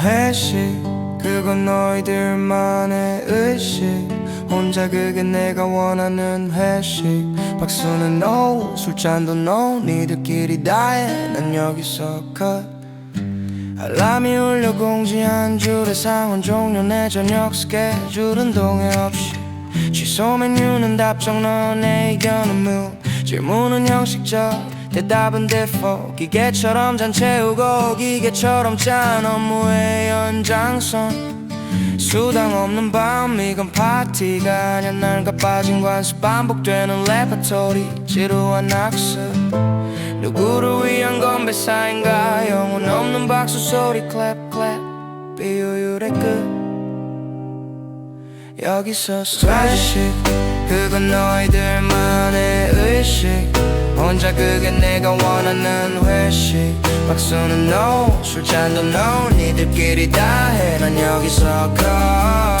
회식 그건 너희들만의 의식. 혼자 그게 내가 원하는 회식. 박수는 no 술잔도 no 니들끼리 다해 난 여기서 컷. 알람이 울려 공지 한 줄의 상원 종료 내 저녁 스케줄은 동해 없이. 취소 메뉴는 답정 너내 의견은 무 질문은 형식적 대답은 default 기계처럼 잔 채우고 기계처럼 짠 업무의 연장선. 수당 없는 밤 이건 파티가 아니야. 날과 빠진 관습 반복되는 레퍼토리 지루한 학습. 누구를 위한 건배 사인가? 영혼 없는 박수 소리 클랩 클랩 비효율의 끝. 여기서 스트레식 그건 너희들만의 의식 혼자 그게 내가 원하는 회식. 박수는 no 술잔도 no 니들끼리 다 해 난 여기서 컷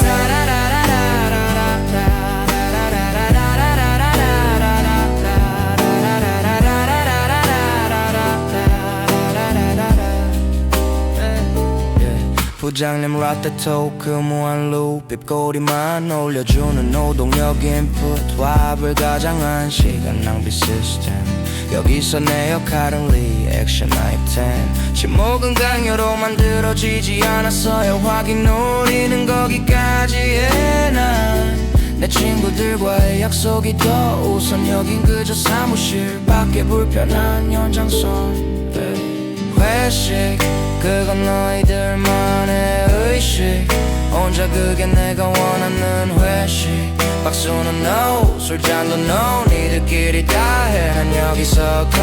부장님 라떼토크 무한 룹 입꼬리만 올려주는 노동력 인풋 화합을 가장한 시간 낭비 시스템 여기서 내 역할은 리액션 아이템 침묵은 강요로 만들어지지 않았어요. 확인 노리는 거기까지에 난내 친구들과의 약속이 더 우선 여긴 그저 사무실 밖에 불편한 연장선 회식 그건 너희들만의 의식. 혼자 그게 내가 원하는 회식. 박수는 no 술잔도 no 니들끼리 다해 난 여기서 컷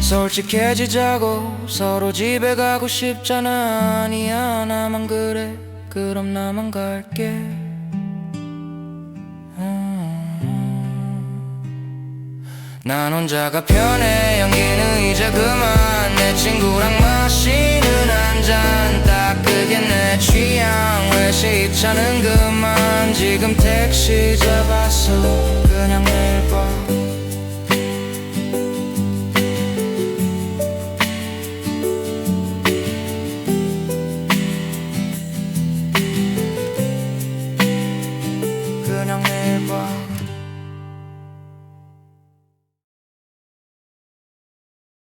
솔직해지자고 서로 집에 가고 싶잖아. 아니야 나만 그래. 그럼 나만 갈게 난 혼자가 편해. 연기는 이제 그만. 내 친구랑 마시는 한잔. 딱 그게 내 취향. 회식 차는 그만. 지금 택시 잡았어